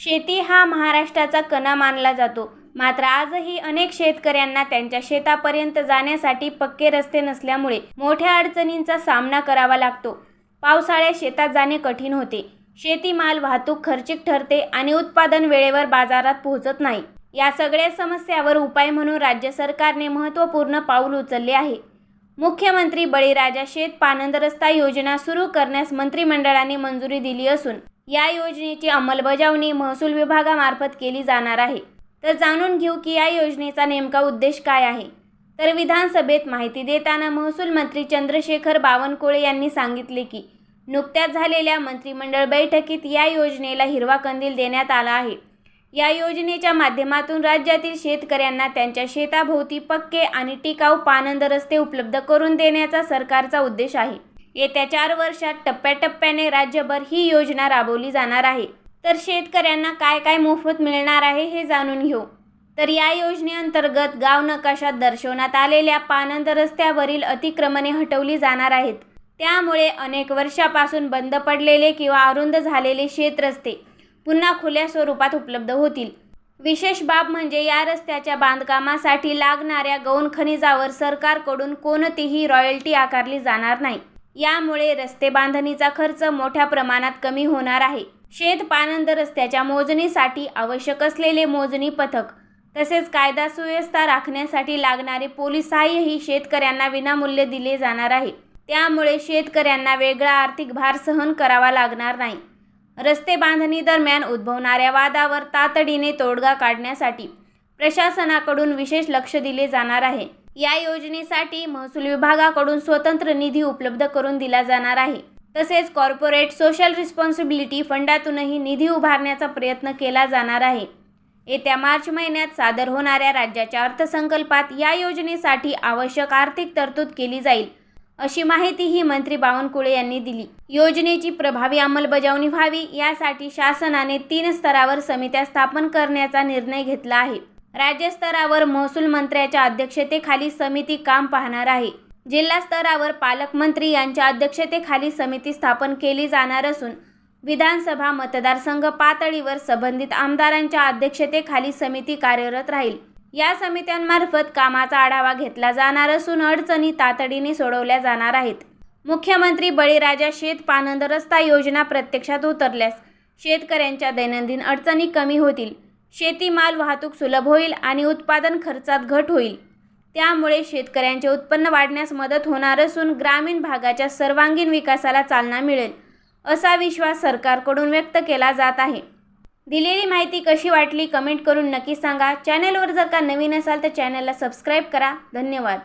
शेती हा महाराष्ट्राचा कणा मानला जातो. मात्र आजही अनेक शेतकऱ्यांना त्यांच्या शेतापर्यंत जाण्यासाठी पक्के रस्ते नसल्यामुळे मोठ्या अडचणींचा सामना करावा लागतो. पावसाळ्यात शेतात जाणे कठीण होते. शेतीमाल वाहतूक खर्चिक ठरते आणि उत्पादन वेळेवर बाजारात पोहोचत नाही. या सगळ्या समस्यावर उपाय म्हणून राज्य सरकारने महत्त्वपूर्ण पाऊल उचलले आहे. मुख्यमंत्री बळीराजा शेत पानंद रस्ता योजना सुरू करण्यास मंत्रिमंडळाने मंजुरी दिली असून या योजनेची अंमलबजावणी महसूल विभागामार्फत केली जाणार आहे. तर जाणून घेऊ की या योजनेचा नेमका उद्देश काय आहे. तर विधानसभेत माहिती देताना महसूल मंत्री चंद्रशेखर बावनकुळे यांनी सांगितले की नुकत्याच झालेल्या मंत्रिमंडळ बैठकीत या योजनेला हिरवा कंदील देण्यात आला आहे. या योजनेच्या माध्यमातून राज्यातील शेतकऱ्यांना त्यांच्या शेताभोवती पक्के आणि टिकाऊ पानंद रस्ते उपलब्ध करून देण्याचा सरकारचा उद्देश आहे. येत्या चार वर्षात टप्प्याटप्प्याने राज्यभर ही योजना राबवली जाणार आहे. तर शेतकऱ्यांना काय काय मोफत मिळणार आहे हे जाणून घेऊ. तर या योजनेअंतर्गत गाव नकाशात दर्शवण्यात आलेल्या पानंद रस्त्यावरील अतिक्रमणे हटवली जाणार आहेत. त्यामुळे अनेक वर्षापासून बंद पडलेले किंवा अरुंद झालेले शेतरस्ते पुन्हा खुल्या स्वरूपात उपलब्ध होतील. विशेष बाब म्हणजे या रस्त्याच्या बांधकामासाठी लागणाऱ्या गौण खनिजावर सरकारकडून कोणतीही रॉयल्टी आकारली जाणार नाही. यामुळे रस्ते बांधणीचा खर्च मोठ्या प्रमाणात कमी होणार आहे. शेत पानंद रस्त्याच्या मोजणीसाठी आवश्यक असलेले मोजणी पथक तसेच कायदा सुव्यवस्था राखण्यासाठी लागणारे पोलीस सहाय्यही शेतकऱ्यांना विनामूल्य दिले जाणार आहे. त्यामुळे शेतकऱ्यांना वेगळा आर्थिक भार सहन करावा लागणार नाही. रस्ते बांधणी दरम्यान उद्भवणाऱ्या वादावर तातडीने तोडगा काढण्यासाठी प्रशासनाकडून विशेष लक्ष दिले जाणार आहे. या योजनेसाठी महसूल विभागाकडून स्वतंत्र निधी उपलब्ध करून दिला जाणार आहे. तसेच कॉर्पोरेट सोशल रिस्पॉन्सिबिलिटी फंडातूनही निधी उभारण्याचा प्रयत्न केला जाणार आहे. येत्या मार्च महिन्यात सादर होणाऱ्या राज्याच्या अर्थसंकल्पात या योजनेसाठी आवश्यक आर्थिक तरतूद केली जाईल अशी माहितीही मंत्री बावनकुळे यांनी दिली. योजनेची प्रभावी अंमलबजावणी व्हावी यासाठी शासनाने तीन स्तरावर समित्या स्थापन करण्याचा निर्णय घेतला आहे. राज्यस्तरावर महसूल मंत्र्याच्या अध्यक्षतेखाली समिती काम पाहणार आहे. जिल्हा स्तरावर पालकमंत्री यांच्या अध्यक्षतेखाली समिती स्थापन केली जाणार असून विधानसभा मतदारसंघ पातळीवर संबंधित आमदारांच्या अध्यक्षतेखाली समिती कार्यरत राहील. या समित्यांमार्फत कामाचा आढावा घेतला जाणार असून अडचणी तातडीने सोडवल्या जाणार आहेत. मुख्यमंत्री बळीराजा शेत पानंद रस्ता योजना प्रत्यक्षात उतरल्यास शेतकऱ्यांच्या दैनंदिन अडचणी कमी होतील. शेतीमाल वाहतूक सुलभ होईल आणि उत्पादन खर्चात घट होईल. त्यामुळे शेतकऱ्यांचे उत्पन्न वाढण्यास मदत होणार असून ग्रामीण भागाच्या सर्वांगीण विकासाला चालना मिळेल असा विश्वास सरकारकडून व्यक्त केला जात आहे. दिलेली माहिती कशी वाटली कमेंट करून नक्की सांगा. चॅनलवर जर का नवीन असाल तर चॅनलला सबस्क्राईब करा. धन्यवाद.